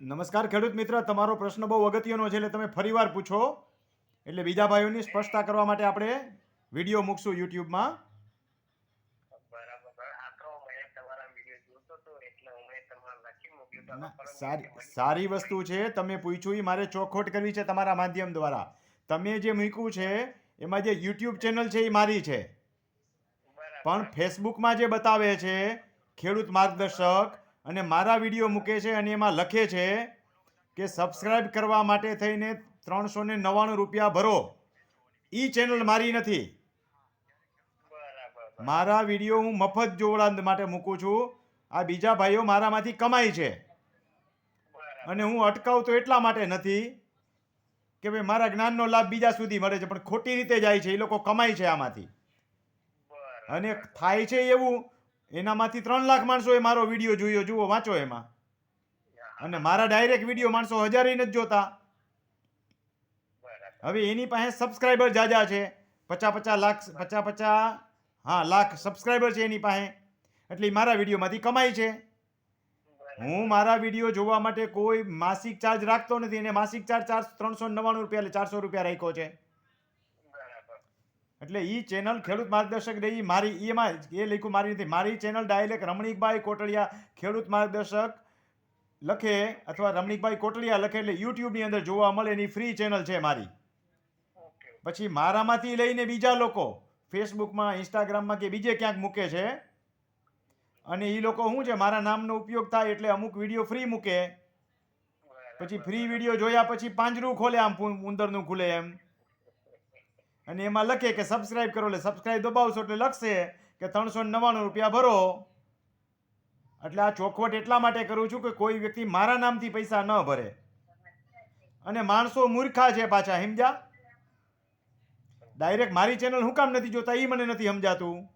નમસ્કાર ખેડૂત મિત્ર તમારો પ્રશ્ન બહુ અગત્યનો છે એટલે તમે ફરીવાર પૂછો. એટલે બીજા ભાઈઓની સ્પષ્ટતા કરવા માટે આપણે વીડિયો મૂકશું યુટ્યુબમાં. સારી સારી વસ્તુ છે તમે પૂછ્યું એ મારે ચોખવટ કરવી છે તમારા માધ્યમ દ્વારા. તમે જે મૂક્યું છે એમાં જે યુટ્યુબ ચેનલ છે એ મારી છે. પણ ફેસબુકમાં જે બતાવે છે ખેડૂત માર્ગદર્શક અને મારા વીડિયો મૂકે છે અને એમાં લખે છે કે સબસ્ક્રાઇબ કરવા માટે થઈને ત્રણસો ને નવ્વાણું રૂપિયા ભરો. એ ચેનલ મારી નથી. મારા વીડિયો હું મફત જોવડા માટે મૂકું છું. આ બીજા ભાઈઓ મારામાંથી કમાય છે. અને હું અટકાવતો એટલા માટે નથી કે ભાઈ મારા જ્ઞાનનો લાભ બીજા સુધી મળે છે પણ ખોટી રીતે જાય છે એ લોકો કમાય છે આમાંથી. અને થાય છે એવું એનામાંથી ત્રણ લાખ માણસોએ મારો વીડિયો જોયો. જુઓ વાંચો એમાં. અને મારા ડાયરેક્ટ વીડિયો માણસો હજારે નથી જોતા. હવે એની પાસે સબસ્ક્રાઈબર જાજા છે. પચાસ પચાસ લાખ પચાસ પચાસ હા લાખ સબસ્ક્રાઈબર છે એની પાસે. એટલે મારા વિડીયોમાંથી કમાય છે. હું મારા વીડિયો જોવા માટે કોઈ માસિક ચાર્જ રાખતો નથી. અને માસિક ચાર્જ ચાર ત્રણસો નવ્વાણું રૂપિયા એટલે ચારસો રૂપિયા રાખ્યો છે. એટલે એ ચેનલ ખેડૂત માર્ગદર્શક ઈ મારી એમાં એ લખ્યું મારી નથી મારી ચેનલ ડાયલેક્ટ રમણીકભાઈ કોટડિયા ખેડૂત માર્ગદર્શક લખે અથવા રમણીકભાઈ કોટડિયા લખે એટલે યુટ્યુબની અંદર જોવા મળે એની ફ્રી ચેનલ છે મારી. પછી મારામાંથી લઈને બીજા લોકો ફેસબુકમાં ઇન્સ્ટાગ્રામમાં કે બીજે ક્યાંક મૂકે છે. અને એ લોકો શું છે મારા નામનો ઉપયોગ થાય એટલે અમુક વીડિયો ફ્રી મૂકે. પછી ફ્રી વીડિયો જોયા પછી પાંજરું ખોલે આમ ઉંદરનું ખુલે એમ. અને એમાં લખે કે સબસ્ક્રાઇબ કરો, એટલે સબસ્ક્રાઇબ દબાવશો એટલે લખશે કે ત્રણસો નવ્વાણું રૂપિયા ભરો. એટલે આ ચોખવટ એટલા માટે કરું છું કે કોઈ વ્યક્તિ મારા નામથી પૈસા ન ભરે. અને માણસો મૂર્ખા છે પાછા, સમજ્યા? ડાયરેક્ટ મારી ચેનલ હું કામ નથી જોતા એ મને નથી સમજાતું.